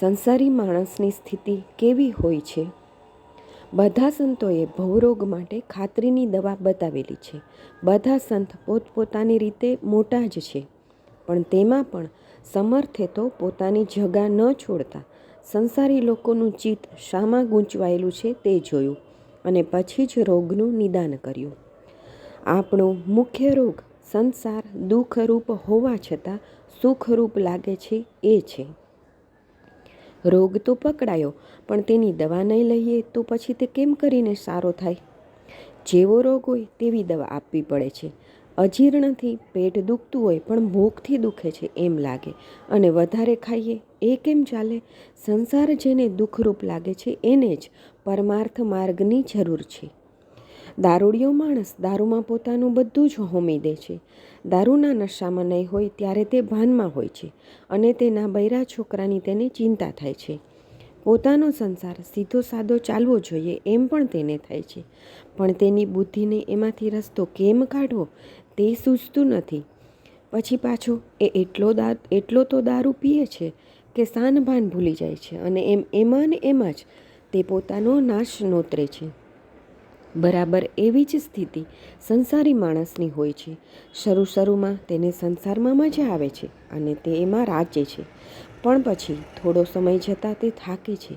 સંસારી માણસની સ્થિતિ કેવી હોય છે? બધા સંતોએ ભવરોગ માટે ખાતરીની દવા બતાવેલી છે. બધા સંત પોતપોતાની રીતે મોટા જ છે. પણ તેમાં પણ સમર્થે તો પોતાની જગા ન છોડતા સંસારી લોકોનું ચિત્ત શામાં ગૂંચવાયેલું છે તે જોયું અને પછી જ રોગનું નિદાન કર્યું. આપણો મુખ્ય રોગ સંસાર દુઃખરૂપ હોવા છતાં સુખરૂપ લાગે છે એ છે. રોગ તો પકડાયો, પણ તેની દવા નહીં લઈએ તો પછી તે કેમ કરીને સારો થાય? જેવો રોગ હોય તેવી દવા આપવી પડે છે. અજીર્ણથી પેટ દુખતું હોય પણ ભૂખથી દુખે છે એમ લાગે. અને વધારે ખાઈએ એ કેમ ચાલે? સંસાર જેને દુઃખરૂપ લાગે છે એને જ પરમાર્થ માર્ગની જરૂર છે. દારૂડિયો માણસ દારૂમાં પોતાનું બધું જ હોમી દે છે. દારૂના નશામાં નહીં હોય ત્યારે તે ભાનમાં હોય છે અને તેના બૈરા છોકરાની તેને ચિંતા થાય છે. પોતાનો સંસાર સીધો સાદો ચાલવો જોઈએ એમ પણ તેને થાય છે. પણ તેની બુદ્ધિને એમાંથી રસ્તો કેમ કાઢવો તે સૂચતું નથી. પછી પાછો એ એટલો દા, એટલો તો દારૂ પીએ છે કે સાનભાન ભૂલી જાય છે અને એમ, એમાં ને એમાં જ તે પોતાનો નાશ નોતરે છે. બરાબર એવી જ સ્થિતિ સંસારી માણસની હોય છે. શરૂ શરૂમાં તેને સંસારમાં મજા આવે છે અને તે એમાં રાચે છે. પણ પછી થોડો સમય જતાં તે થાકે છે.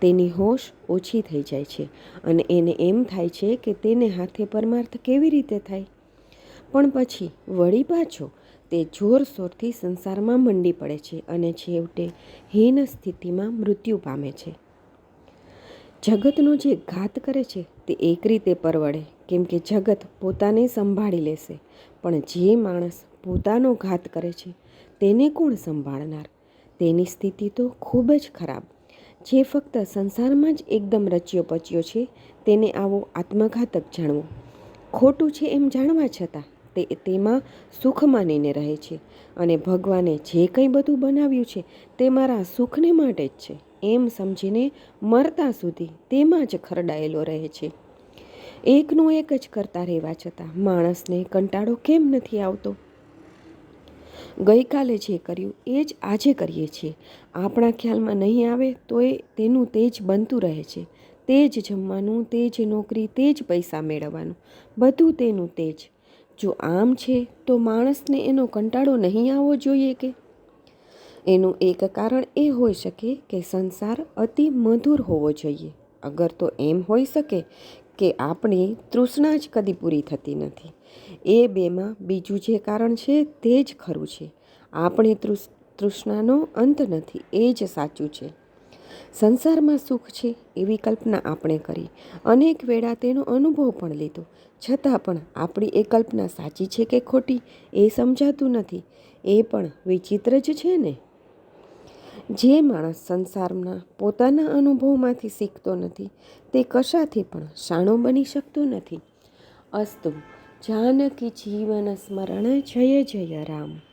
તેની હોશ ઓછી થઈ જાય છે અને એને એમ થાય છે કે તેને હાથે પરમાર્થ કેવી રીતે થાય? પણ પછી વળી પાછો તે જોરશોરથી સંસારમાં મંડી પડે છે અને છેવટે હીન સ્થિતિમાં મૃત્યુ પામે છે. જગતનો જે ઘાત કરે છે તે એક રીતે પરવડે, કેમ કે જગત પોતાને સંભાળી લેશે. પણ જે માણસ પોતાનો ઘાત કરે છે, તેને કોણ સંભાળનાર? તેની સ્થિતિ તો ખૂબ જ ખરાબ. જે ફક્ત સંસારમાં જ એકદમ રચ્યો પચ્યો છે, તેને આવો આત્મઘાતક જાણવો. ખોટું છે એમ જાણવા છતાં, તે તેમાં સુખ માનીને રહે છે. અને ભગવાને જે કંઈ બધું બનાવ્યું છે, તે મારા સુખને માટે જ છે. એમ સમજીને મરતા સુધી તેમાં જ ખરડાયેલો રહે છે. એકનું એક જ કરતા રહેવા છતાં માણસને કંટાળો કેમ નથી આવતો? ગઈકાલે જે કર્યું એ જ આજે કરીએ છીએ. આપણા ખ્યાલમાં નહીં આવે તો એ તેનું તેજ બનતું રહે છે. તે જ જમવાનું, તે જ નોકરી, તે જ પૈસા મેળવવાનું, બધું તેનું તેજ જો આમ છે તો માણસને એનો કંટાળો નહીં આવવો જોઈએ કે? એનું એક કારણ એ હોઈ શકે કે સંસાર અતિ મધુર હોવો જોઈએ. અગર તો એમ હોઈ શકે કે આપણી તૃષ્ણા જ કદી પૂરી થતી નથી. એ બેમાં બીજું જે કારણ છે તે જ ખરું છે. આપણે તૃષ્ણાનો અંત નથી, એ જ સાચું છે. સંસારમાં સુખ છે એવી કલ્પના આપણે કરી. અનેક વેળા તેનો અનુભવ પણ લીધો. છતાં પણ આપણી એ કલ્પના સાચી છે કે ખોટી, એ સમજાતું નથી. એ પણ વિચિત્ર જ છે ને? જે માણસ સંસારના પોતાના અનુભવમાંથી શીખતો નથી, તે કશાથી પણ શાણો બની શકતો નથી. અસ્તુ, જાનકી જીવન સ્મરણ જય જય રામ.